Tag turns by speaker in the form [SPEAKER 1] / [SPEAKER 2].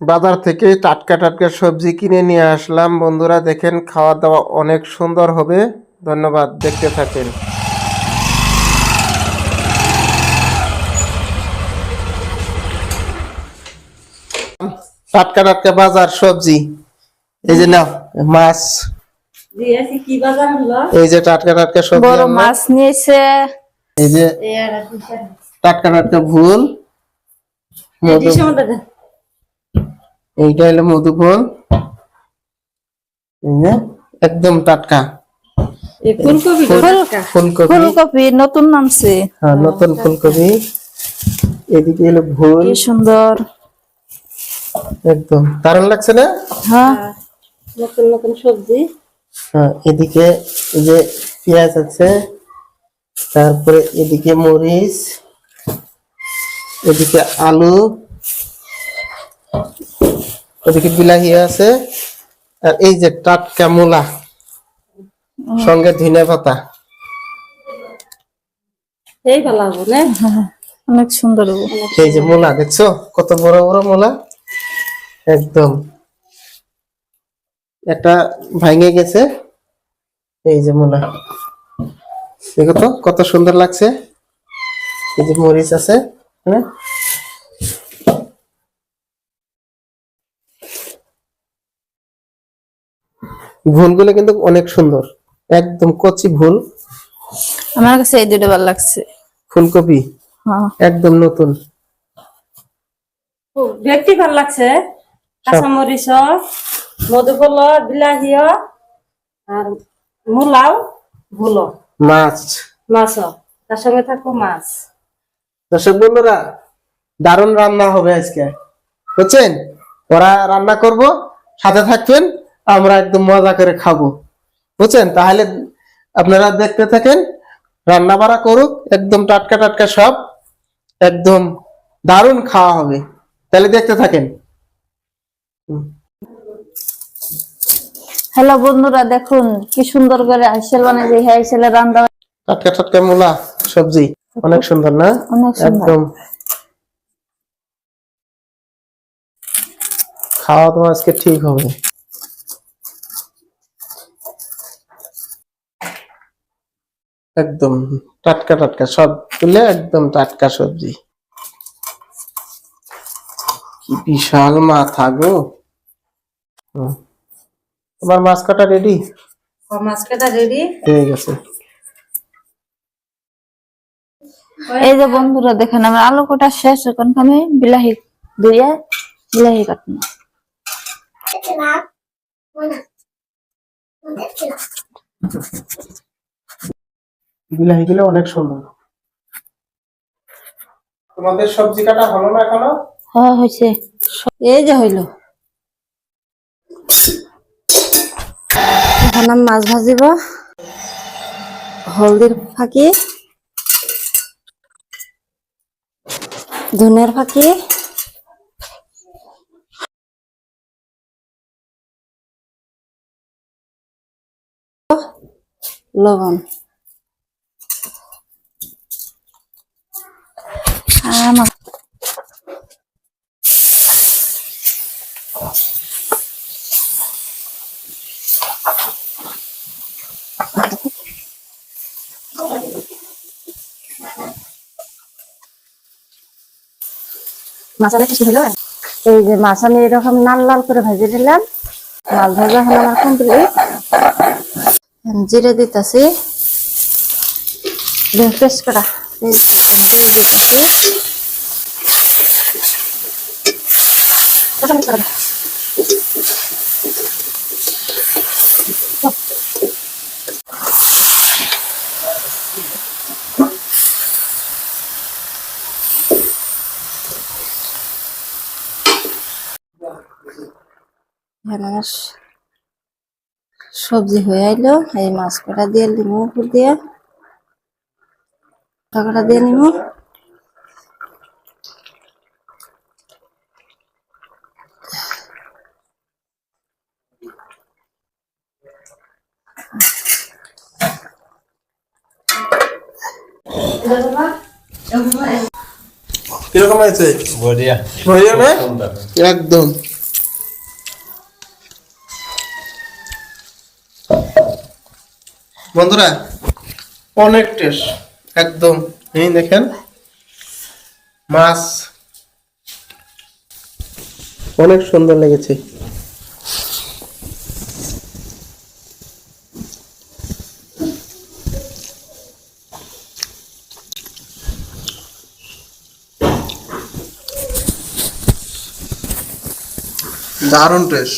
[SPEAKER 1] বাজার থেকে টাটকা টাটকা সবজি কিনে নিয়ে আসলাম। বন্ধুরা দেখেন খাওয়া দাওয়া অনেক সুন্দর হবে। ধন্যবাদ দেখতে থাকেন। টাটকা টাটকা বাজার সবজি। এই যে নাও মাছ।
[SPEAKER 2] দিয়েছি কি বাজার হলো?
[SPEAKER 1] এই যে টাটকা টাটকা সবজি
[SPEAKER 3] বড় মাছ নিয়েছে।
[SPEAKER 1] এই যে টাটকা টাটকা ভুল। এইটা হলো মধুফল। একদম টাটকা।
[SPEAKER 2] ফুলকপি
[SPEAKER 1] ফুলকপি।
[SPEAKER 3] ফুলকপি নতুন নামছে।
[SPEAKER 1] হ্যাঁ নতুন ফুলকপি। এদিকে হলো ভুল।
[SPEAKER 3] সুন্দর।
[SPEAKER 1] একদম। দারুণ লাগছে না?
[SPEAKER 3] হ্যাঁ
[SPEAKER 2] নতুন নতুন সবজি।
[SPEAKER 1] হ্যাঁ এদিকে এই যে পেঁয়াজ আছে। তারপরে এদিকে মরিচ। এদিকে আলু। ওদিকে বিলাহি আছে? আর এই যে টাটকা মূলা সঙ্গে ধনে পাতা।
[SPEAKER 2] এই ভালো হব
[SPEAKER 3] অনেক সুন্দর
[SPEAKER 1] এই যে মূলা দেখছ? কত বড় বড় মূলা? একদম। একটা ভাঙে গেছে। এই যে মূলা। দেখো তো কত সুন্দর লাগছে। এই যে মরিচ আছে হ্যাঁ? ভুলগুলো কিন্তু অনেক সুন্দর। একদম কচি ভুল।
[SPEAKER 3] আমার কাছে এই দুটো ভালো লাগছে।
[SPEAKER 1] ফুলকপি?
[SPEAKER 3] হ্যাঁ।
[SPEAKER 1] একদম নতুন।
[SPEAKER 2] দেখতে ভালো লাগছে। কাঁচামরিচ মধুফল বিলাহী আর মূলাও ভুলো।
[SPEAKER 1] মাছ।
[SPEAKER 2] মাছ। তার সঙ্গে থাকব মাছ।
[SPEAKER 1] দর্শক বন্ধুরা দারুণ রান্না হবে আজকে। বুঝছেন? ওরা রান্না করব সাথে থাকবেন। আমরা একদম মজা করে খাব। বুঝছেন? তাহলে আপনারা দেখতে থাকেন রান্না বাড়া করুক একদম টাটকা টাটকা সব একদম দারুণ খাওয়া হবে। তাহলে দেখতে থাকেন।
[SPEAKER 3] হ্যালো বন্ধুরা দেখুন কি সুন্দর করে আইসেল বানিয়েছে এই আইসেলে রান্না
[SPEAKER 1] টাটকা টাটকা মূলা সবজি। অনেক সুন্দর না? একদম। খাওয়া দাওয়া আজকে ঠিক হবে। একদম টাটকা টাটকা সব তুলে একদম টাটকা সবজি। কি বিশাল মাথা গো। তোমার মাছ কাটা রেডি
[SPEAKER 2] মাছ কাটা রেডি
[SPEAKER 1] হয়ে গেছে।
[SPEAKER 3] এই যে বন্ধুরা দেখেন আমার আলু কোটা শেষ এখন আমি বিলাহি ধুয়ে বিলাহি কাটবো।
[SPEAKER 1] বিলাহি গুলো অনেক সুন্দর তোমাদের সবজি কাটা হলো না এখনও?
[SPEAKER 3] হ্যাঁ হয়েছে।
[SPEAKER 2] এই যে হইল। এখন আমি মাছ ভাজিব। হলদির ফাঁকি। ধনের ফাঁকি। লবণ।
[SPEAKER 3] আমার
[SPEAKER 2] এই যে মাছ এরকম লাল লাল করে ভেজে দিলাম মাছ ভাজা হলো আমার কমপ্লিট জিরে দিতেছি। করা। দিতেছি। এখানে সবজি হয়ে আইলো এই মাছ কটা দিয়ে লিমু উপর দিয়ে? টাকাটা দিয়ে নিবো
[SPEAKER 1] কীরকম হয়েছে বড়িয়া বড়িয়া একদম বন্ধুরা, অনেক টেস্ট একদম। এই দেখেন, মাছ। অনেক সুন্দর লেগেছে। দারুণ টেস্ট